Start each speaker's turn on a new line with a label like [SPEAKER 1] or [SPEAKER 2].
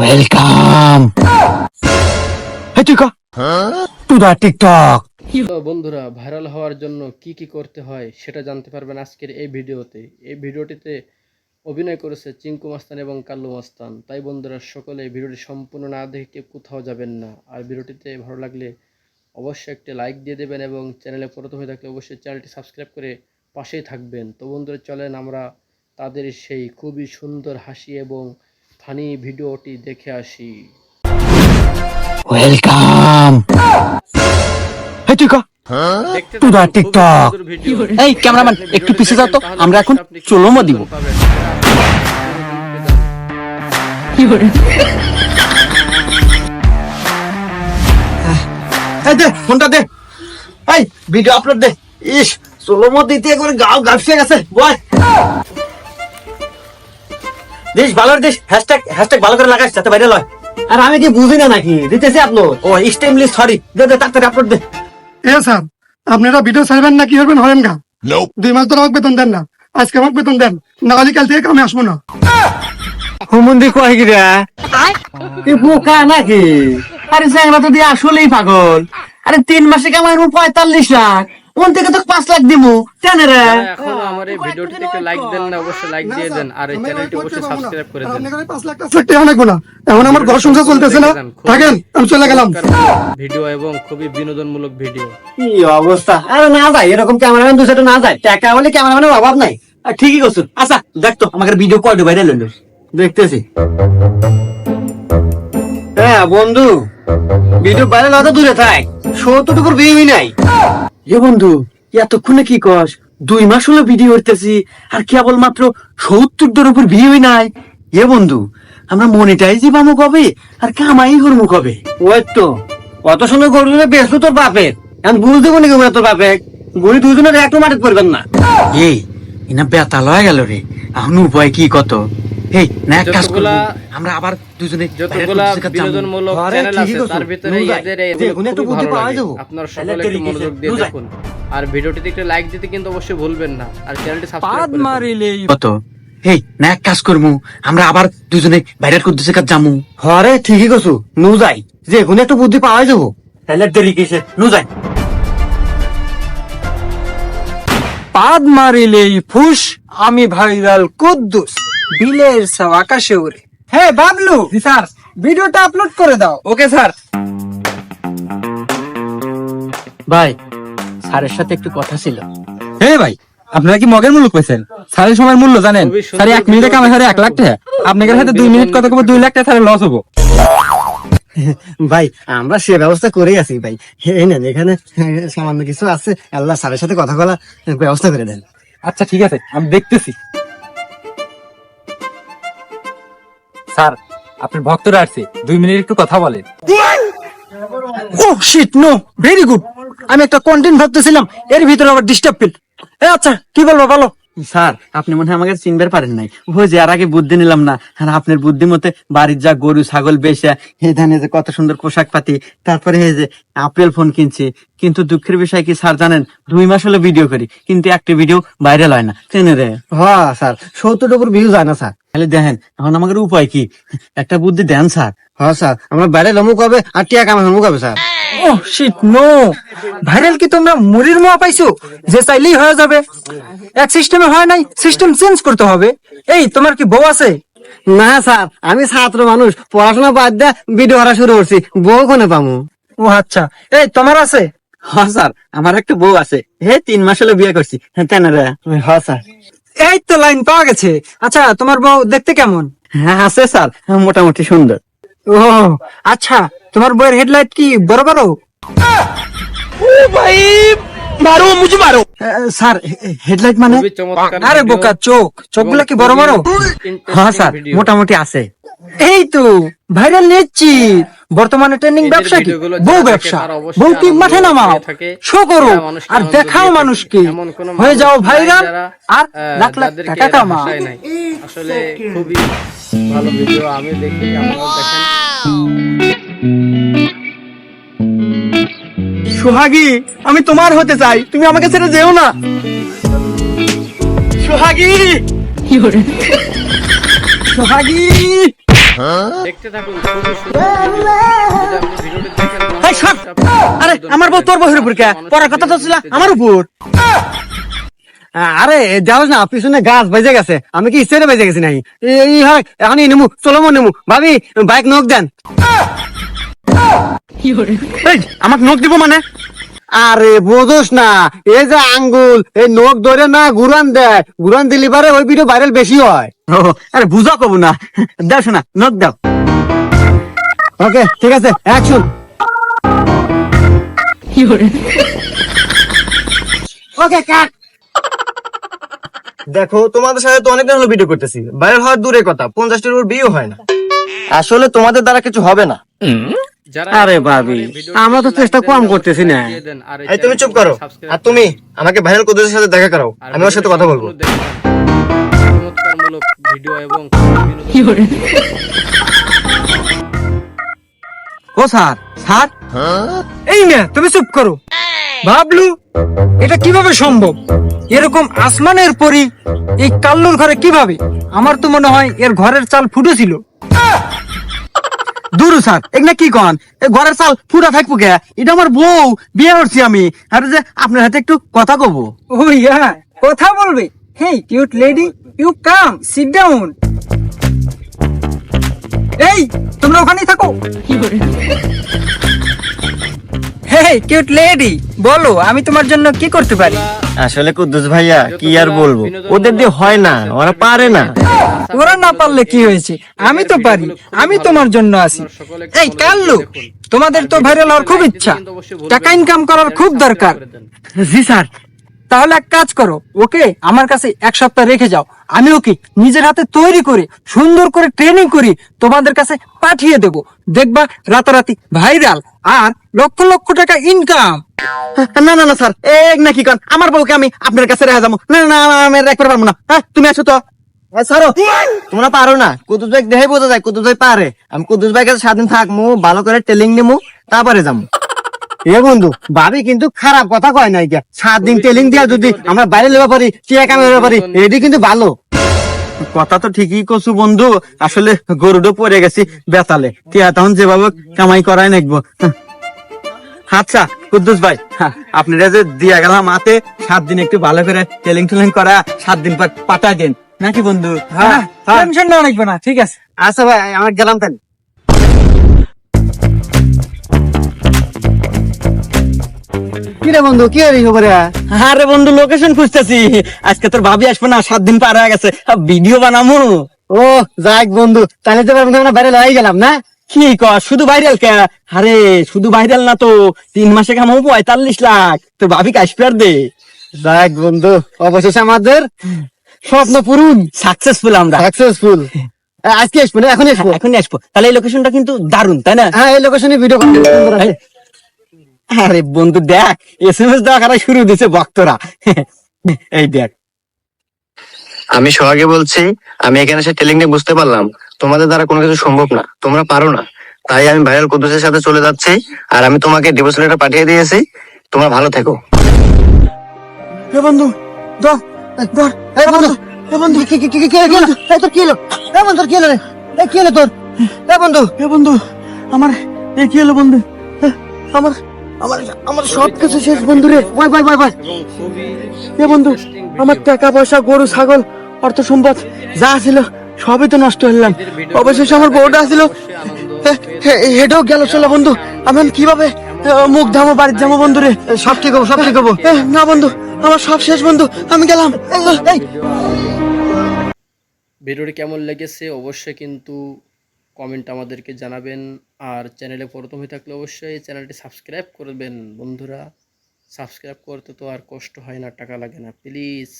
[SPEAKER 1] Welcome তুই ক। To the TikTok
[SPEAKER 2] বন্ধুরা ভাইরাল হওয়ার জন্য কি কি করতে হয় সেটা জানতে পারবেন আজকের এই ভিডিওতে। এই ভিডিওটিতে অভিনয় করেছে চিঙ্কু মাস্তান এবং কাল্লু মাস্তান। তাই বন্ধুরা সকলে ভিডিওটি সম্পূর্ণ না দেখে কেউ কোথাও যাবেন না। আর ভিডিওটিতে ভালো লাগলে অবশ্যই একটি লাইক দিয়ে দেবেন এবং চ্যানেলে প্রথম হয়ে থাকলে অবশ্যই চ্যানেলটি সাবস্ক্রাইব করে পাশেই থাকবেন। তো বন্ধুরা চলেন আমরা তাদের সেই খুবই সুন্দর হাসি এবং ফানি ভিডিওটি দেখে আসি।
[SPEAKER 1] ওয়েলকাম। এই ক্যামেরাম্যান একটু পিছিয়ে যাও তো আমরা এখন দিব। দে ফোনটা দে। এই ভিডিও আপলোড দে। ইস চলোমো দিতে একবার গাও গাফিয়ে গেছে। বয়। দিস ভালো দিস হ্যাশট্যাগ হ্যাশট্যাগ ভালো করে লাগাস যাতে বাইরে লয়। আর আমি কি বুঝি না নাকি? দিতেছি আপলোড ও এক্সট্রিমলি সরি দে দে তাড়াতাড়ি আপলোড দে।
[SPEAKER 3] এ স্যার আপনারা ভিডিও ছাড়বেন না কি করবেন হরেন গা? দুই মাস ধরে আমাকে বেতন দেন না। আজকে আমাকে বেতন দেন। না হলে কাল থেকে কামে আসব না।
[SPEAKER 1] হুমন্দি কয় কি রে? তুই বোকা নাকি? আরে চ্যাংরা তো দিয়ে আসলেই পাগল। আরে তিন মাসে কামাই পঁয়তাল্লিশ লাখ? ওন থেকে তো পাঁচ লাখ দিব কেন রে।
[SPEAKER 2] এখনও আমার এই ভিডিওটিতে একটু লাইক দেন না অবশ্যই লাইক দিয়ে দেন। আর এই চ্যানেলটি অবশ্যই সাবস্ক্রাইব করে দেন।
[SPEAKER 3] লাখ টাকা অনেক না এখন আমার ঘর সংসার চলতেছে না। থাকেন আমি চলে গেলাম।
[SPEAKER 2] ভিডিও এবং খুবই বিনোদনমূলক ভিডিও।
[SPEAKER 1] কি অবস্থা? আরে না যায় এরকম ক্যামেরাম্যান দু সেটা না যায়। টাকা হলে ক্যামেরাম্যানের অভাব নাই। আর ঠিকই করছ। আচ্ছা দেখ তো আমাকে ভিডিও কয়টা বাইরে লইল দেখতেছি। হ্যাঁ বন্ধু। ভিডিও বাইরে লতা দূরে থাক। সত্তরটুকুর বিয়ে নাই। এ বন্ধু, এতক্ষণে কি কস? দুই মাস হলো ভিডিও করতেছি, আর কেবল মাত্র সত্তর উপর বিয়ে নাই। এ বন্ধু, আমরা মনিটাইজই পাবো কবে, আর কামাই করব কবে? ওই তো, অত সুন্দর গরু বেসলো তোর বাপের। এখন বুঝ দেবো নাকি ওরা তোর বাপে গড়ি দুজনের একটু মাটি করবেন না। এই ইনা বেতা লয়ে গেল রে। এখন উপায় কি কত? এই না এক কাজ করব। আমরা আবার দুজনে
[SPEAKER 2] যতগুলা বিনোদনমূলক চ্যানেল আছে তার ভিতরে এদের এগুলো খুবই ভালো লাগে। আপনারা সকলে একটু মনোযোগ দিয়ে দেখুন। আর ভিডিওটিতে একটু লাইক দিতে কিন্তু অবশ্যই ভুলবেন না। আর চ্যানেলটি সাবস্ক্রাইব করে দেন।
[SPEAKER 1] কত? এই না এক কাজ করব। আমরা আবার দুজনে জামু হরে ঠিকই কছু নু যাই যে কোনো একটু বুদ্ধি পাওয়া যাব তাহলে দেরি কিসে? নু যাই
[SPEAKER 4] পাদ মারিলেই ফুস আমি ভাইরাল কুদ্দুস। বিলের সব আকাশে উড়ে। হে বাবলু! স্যার। ভিডিওটা আপলোড করে দাও। Okay sir.
[SPEAKER 1] ভাই স্যারের সাথে একটু কথা ছিল।
[SPEAKER 4] হে ভাই আপনারা কি মগের মূল্য পেয়েছেন স্যারের সময় মূল্য জানেন। স্যার এক মিনিটে কামাই স্যার এক লাখ টাকা। আপনাদের হাতে দুই মিনিট কত কবে দুই লাখ টাকা স্যারের লস হব।
[SPEAKER 1] ভাই আমরা সে ব্যবস্থা করেই আছি ভাই। এই নেন এখানে সামান্য কিছু আছে। আল্লাহ স্যারের সাথে কথা বলা ব্যবস্থা করে দেন।
[SPEAKER 4] আচ্ছা ঠিক আছে। আমি দেখতেছি। স্যার আপনার ভক্তরা আসছে, দুই মিনিট একটু কথা বলেন।
[SPEAKER 1] ও শিট নো ভেরি গুড আমি একটা কন্টেন্ট ভাবতেছিলাম, এর ভিতরে আবার ডিস্টার্ব ফিল আচ্ছা কি বলব, বলো। স্যার আপনি মনে হয় আমাকে চিনবার পারেন নাই। ওই যে আর আগে বুদ্ধি নিলাম না। আর আপনার বুদ্ধি মতে বাড়ির যা গরু ছাগল বেচা এই ধানে যে কত সুন্দর পোশাক পাতি তারপরে এই যে আপেল ফোন কিনছি। কিন্তু দুঃখের বিষয় কি স্যার জানেন দুই মাস হলো ভিডিও করি কিন্তু একটা ভিডিও ভাইরাল হয় না। কেন রে? হ্যাঁ স্যার সত্তর উপর ভিউ যায় না স্যার। তাহলে দেখেন এখন আমাদের উপায় কি? একটা বুদ্ধি দেন স্যার। হ্যাঁ স্যার আমরা বাইরে লমুক হবে আর টিয়া কামা হমুক হবে স্যার।
[SPEAKER 4] ও শিট নো ভাইরাল কি তোমরা মুড়ির মোয়া পাইছো? যে চাইলেই হয়ে যাবে। এক সিস্টেমে হয় নাই সিস্টেম চেঞ্জ করতে হবে। এই তোমার কি বউ আছে?
[SPEAKER 1] না স্যার আমি ছাত্র মানুষ। পড়াশোনা বাদ দিয়ে ভিডিও করা শুরু করছি। বউ কোনে পামু?
[SPEAKER 4] ও আচ্ছা। এই তোমার আছে?
[SPEAKER 1] হ্যাঁ স্যার আমার একটা বউ আছে। হে তিন মাস হলো বিয়ে করছি। রে? হ্যাঁ স্যার।
[SPEAKER 4] এই তো লাইন পাওয়া গেছে। আচ্ছা তোমার বউ দেখতে কেমন?
[SPEAKER 1] হ্যাঁ আছে স্যার। মোটামুটি সুন্দর।
[SPEAKER 4] ও আচ্ছা। তোমার বইয়ের হেডলাইট কি বড় বড়?
[SPEAKER 1] আহ, স্যার হেডলাইট মানে?
[SPEAKER 4] আরে বোকা চোখ চোখগুলো কি বড় বড়?
[SPEAKER 1] হ্যাঁ স্যার মোটামুটি আছে।
[SPEAKER 4] এই তো ভাইরাল নিচ্ছি। বর্তমানে ট্রেন্ডিং ব্যবসা কি? বউ ব্যবসা। বউ কি মাঠে নামাও? শো করো। আর দেখাও। মানুষকে। হয়ে যাও ভাইরাল আর লাখ লাখ টাকা কামা
[SPEAKER 2] নাই। আসলে খুবই ভালো ভিডিও আমি দেখি আপনারাও দেখেন।
[SPEAKER 4] সোহাগী আমি তোমার হতে চাই। তুমি আমাকে ছেড়ে যেও না। সোহাগী! সোহাগী!
[SPEAKER 2] দেখতে থাকুন
[SPEAKER 1] আরে আমার বউ তোর বউয়ের উপর কে? পড়ার কথা তো ছিল আমার উপর। আরে যাও না পিছনে গাছ বেজে গেছে। আমি কি ইচ্ছে বেজে গেছি নাই এই হয় এখনই নেমু চলো নেমু। ভাবি বাইক নক দেন। আমাকে নখ দিব মানে? আরে বোঝোস না এই যে আঙ্গুল এই নখ ধরে না গুরান দেয় গুরান দিলি পারে ওই ভিডিও ভাইরাল বেশি হয়। আরে বুঝা কব না। দাও শোনা নখ দাও। ওকে ঠিক আছে অ্যাকশন ওকে কাট
[SPEAKER 5] দেখো তোমাদের সাথে তো অনেকদিন হলো ভিডিও করতেছি। ভাইরাল হওয়ার দূরের কথা পঞ্চাশটির উপর বিয়ে হয় না। আসলে তোমাদের দ্বারা কিছু হবে না।
[SPEAKER 1] আরে ভাবি,
[SPEAKER 2] আমার ভিডিওটিতে
[SPEAKER 1] আমরা তো চেষ্টা কম করতেছি না।
[SPEAKER 2] দিয়ে দেন, আর এই
[SPEAKER 5] তুমি চুপ করো আর তুমি আমাকে ভাইরাল কুদ্দুসের সাথে দেখা করাও আমি ওর সাথে কথা বলব।
[SPEAKER 2] ভিডিও এবং
[SPEAKER 1] ও স্যার স্যার?
[SPEAKER 4] এই না তুমি চুপ করো। ভাবলু এটা কীভাবে সম্ভব? এরকম আসমানের পরি এই কাল্লুর ঘরে কীভাবে? আমার তো মনে হয় এর ঘরের চাল ফুটো ছিল
[SPEAKER 1] দূর স্যার এগুলা কি কন? এ ঘরের চাল ফুটা থাকব কে? এটা আমার বউ বিয়ে করছি আমি। আর যে আপনার হাতে একটু কথা কব।
[SPEAKER 4] ও ইয়া কথা বলবে? Hey cute lady you come sit down এই তোমরা ওখানেই থাকো। হেই কিউট লেডি বলো আমি তোমার জন্য কি করতে পারি?
[SPEAKER 5] আসলে কুদ্দুস ভাইয়া কি আর বলব? ওদের দিয়ে হয় না ওরা পারে না।
[SPEAKER 4] ওরা না পারলে কি হয়েছে? আমি তো পারি, আমি তোমার জন্য আছি। এই কাল্লু তোমাদের তো ভাইরাল হওয়ার খুব ইচ্ছা। টাকা ইনকাম করার খুব দরকার।
[SPEAKER 1] জি স্যার,
[SPEAKER 4] তাহলে এক কাজ করো, ওকে আমার কাছে এক সপ্তাহ রেখে যাও। আমি ওকে নিজের হাতে তৈরি করে, সুন্দর করে ট্রেনিং করি, তোমাদের কাছে পাঠিয়ে দেব। দেখবা রাতারাতি ভাইরাল আর লক্ষ লক্ষ টাকা ইনকাম
[SPEAKER 1] না না না, স্যার এক নাকি কন? আমার বউকে আমি আপনার কাছে রেখে যাব। না না আমি রাখতে পারব না। হ্যাঁ তুমি আছো তো।
[SPEAKER 5] তোমরা পারো না। কুদ্দুস ভাই বোঝা যায় কুদ্দুস ভাই পারে। আমি কুদ্দুস ভাই কাছে থাকব ভালো করে নিমু তারপরে যাব
[SPEAKER 1] এ বন্ধু ভাবি কিন্তু খারাপ কথা কয় নাই সাত দিন টেলিং দিয়া যদি আমরা বাইরে লেবা পারি টিয়া কামাইতে পারি এটি কিন্তু ভালো। কথা তো ঠিকই কছু বন্ধু। আসলে গরুডো পড়ে গেছি বেতালে। টিয়া তখন যেভাবে কামাই করাই নাকবো। আচ্ছা কুদ্দুস ভাই আপনারা যে দিয়া গেলাম হাতে সাত দিন একটু ভালো করে টেলিং টেলিং করা সাত দিন পর পাঠাই দেন নাকি বন্ধু? হ্যাঁ হ্যাঁ।
[SPEAKER 4] টেনশন না লাগবে না ঠিক আছে।
[SPEAKER 1] আচ্ছা ভাই আমার গেলাম তাহলে। কিরে বন্ধু কি হরি খবরে? আরে বন্ধু লোকেশন খুঁজতেছি। আজকে তোর ভাবি আসবে না সাত দিন পার হয়ে গেছে। ভিডিও বানামু। ও যাক বন্ধু তাহলে তো আমরা ভাইরাল হয়ে গেলাম না? কি কর শুধু ভাইরাল কে? আরে শুধু ভাইরাল না তো তিন মাসে কামাবো পঁয়তাল্লিশ লাখ। তোর ভাবি কাশপিয়ার দে। যাক বন্ধু অবশেষে আমাদের স্বপ্ন পূরণ। সাকসেসফুল আমরা। সাকসেসফুল আজকে আসব না এখন আসব। এখন আসব। তাহলে এই লোকেশনটা কিন্তু দারুণ তাই না? হ্যাঁ এই লোকেশনে ভিডিও আরে বন্ধু দেখ এস এম এস দেওয়া করা শুরু দিছে ভক্তরা। এই দেখ।
[SPEAKER 5] আমি সোহাগে বলছি আমি এখানে এসে টেলিং নিয়ে বুঝতে পারলাম তোমাদের দ্বারা কোনো কিছু সম্ভব না তোমরা পারো না। তাই আমি ভাইরাল কুদ্দুসের সাথে চলে যাচ্ছি আর আমি তোমাকে ডিভোর্স লেটার পাঠিয়ে দিয়েছি তোমরা ভালো থেকো।
[SPEAKER 1] বন্ধু ধর ধর এ বন্ধু এ বন্ধু কি কি কি কি কি হলো এ তোর কি হলো? এ বন্ধু কি হলো রে? এ কি হলো তোর? এ বন্ধু এ বন্ধু আমার এ কি হলো বন্ধু? আমার আমার আমার সব কিছু শেষ বন্ধু রে। বাই বাই বাই বাই এ বন্ধু আমার টাকা পয়সা গরু ছাগল অর্থ সম্পদ যা ছিল সবই তো নষ্ট হলাম অবশেষে আমার বউটা ছিল
[SPEAKER 2] অবশ্যই
[SPEAKER 1] হেডও গেল চলো বন্ধু। আমি কীভাবে মুখ ধামো বাড়ির যাব বন্ধু রে? সব ঠিক হব সব ঠিক হব। না বন্ধু আমার সব শেষ, বন্ধু। আমি গেলাম।
[SPEAKER 2] ভিডিওটি কেমন লেগেছে অবশ্যই কিন্তু কমেন্ট আমাদেরকে জানাবেন। আর চ্যানেলে প্রথম হয়ে থাকলে অবশ্যই চ্যানেলটি সাবস্ক্রাইব করবেন। বন্ধুরা সাবস্ক্রাইব করতে তো আর কষ্ট হয় না, টাকা লাগে না প্লিজ